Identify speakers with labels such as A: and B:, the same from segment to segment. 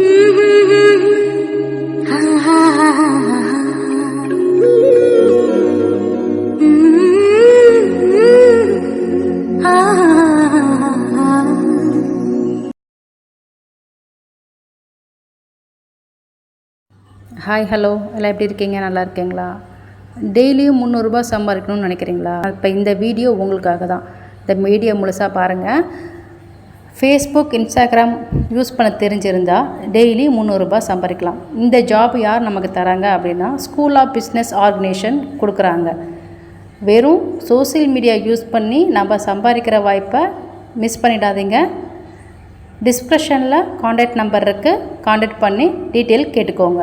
A: hi hello எல்லாம் எப்படி இருக்கீங்க நல்லா இருக்கீங்களா டெய்லியும் முந்நூறுரூபா சம்பாதிக்கணும்னு நினைக்கிறீங்களா இப்போ இந்த வீடியோ உங்களுக்காக தான் இந்த மீடியா முழுசாக பாருங்கள் ஃபேஸ்புக் இன்ஸ்டாகிராம் யூஸ் பண்ண தெரிஞ்சிருந்தால் டெய்லி முந்நூறுரூபா சம்பாதிக்கலாம் இந்த ஜாப் யார் நமக்கு தராங்க அப்படின்னா ஸ்கூல் ஆஃப் பிஸ்னஸ் ஆர்கனைசேஷன் கொடுக்குறாங்க வெறும் சோசியல் மீடியா யூஸ் பண்ணி நம்ம சம்பாதிக்கிற வாய்ப்பை மிஸ் பண்ணிடாதீங்க டிஸ்கிரிப்ஷனில் காண்டாக்ட் நம்பர் இருக்குது காண்டாக்ட் பண்ணி டீட்டெயில் கேட்டுக்கோங்க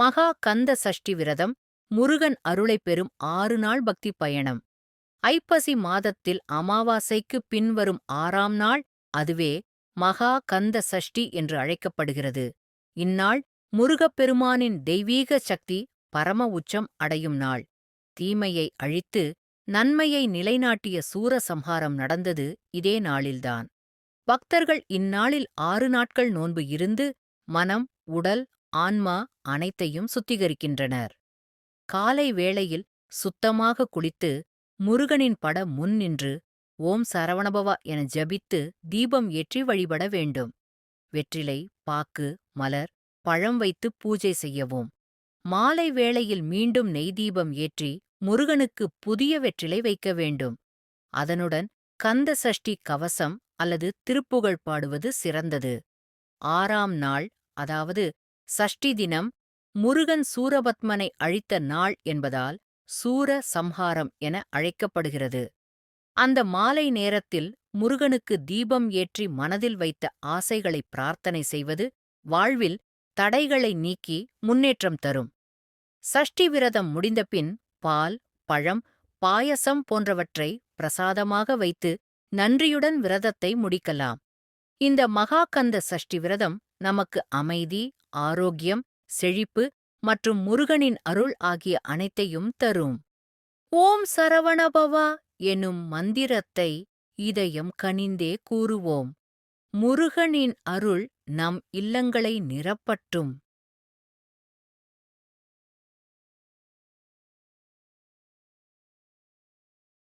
B: மகா கந்த சஷ்டி விரதம் முருகன் அருளை பெறும் ஆறு நாள் பக்தி பயணம் ஐப்பசி மாதத்தில் அமாவாசைக்கு பின்வரும் ஆறாம் நாள் அதுவே மகா கந்த சஷ்டி என்று அழைக்கப்படுகிறது இந்நாள் முருகப்பெருமானின் தெய்வீக சக்தி பரம உச்சம் அடையும் நாள் தீமையை அழித்து நன்மையை நிலைநாட்டிய சூரசம்ஹாரம் நடந்தது இதே நாளில்தான் பக்தர்கள் இந்நாளில் ஆறு நாட்கள் நோன்பு இருந்து மனம் உடல் ஆன்மா அனைத்தையும் சுத்திகரிக்கின்றனர் காலை வேளையில் சுத்தமாக குளித்து முருகனின் பட முன் நின்று ஓம் சரவணபவா என ஜபித்து தீபம் ஏற்றி வழிபட வேண்டும் வெற்றிலை பாக்கு மலர் பழம் வைத்து பூஜை செய்யவும் மாலை வேளையில் மீண்டும் நெய் தீபம் ஏற்றி முருகனுக்கு புதிய வெற்றிலை வைக்க வேண்டும் அதனுடன் கந்த சஷ்டி கவசம் அல்லது திருப்புகழ் பாடுவது சிறந்தது ஆறாம் நாள் அதாவது சஷ்டி தினம் முருகன் சூரபத்மனை அழித்த நாள் என்பதால் சூர சம்ஹாரம் என அழைக்கப்படுகிறது அந்த மாலை நேரத்தில் முருகனுக்கு தீபம் ஏற்றி மனதில் வைத்த ஆசைகளை பிரார்த்தனை செய்வது வாழ்வில் தடைகளை நீக்கி முன்னேற்றம் தரும் சஷ்டி விரதம் முடிந்தபின் பால் பழம் பாயசம் போன்றவற்றை பிரசாதமாக வைத்து நன்றியுடன் விரதத்தை முடிக்கலாம் இந்த மகாகந்த சஷ்டி விரதம் நமக்கு அமைதி ஆரோக்கியம் செழிப்பு மற்றும் முருகனின் அருள் ஆகிய அனைத்தையும் தரும் ஓம் சரவணபவா எனும் மந்திரத்தை இதயம் கனிந்தே கூறுவோம் முருகனின் அருள் நம் இல்லங்களை நிரப்பட்டும்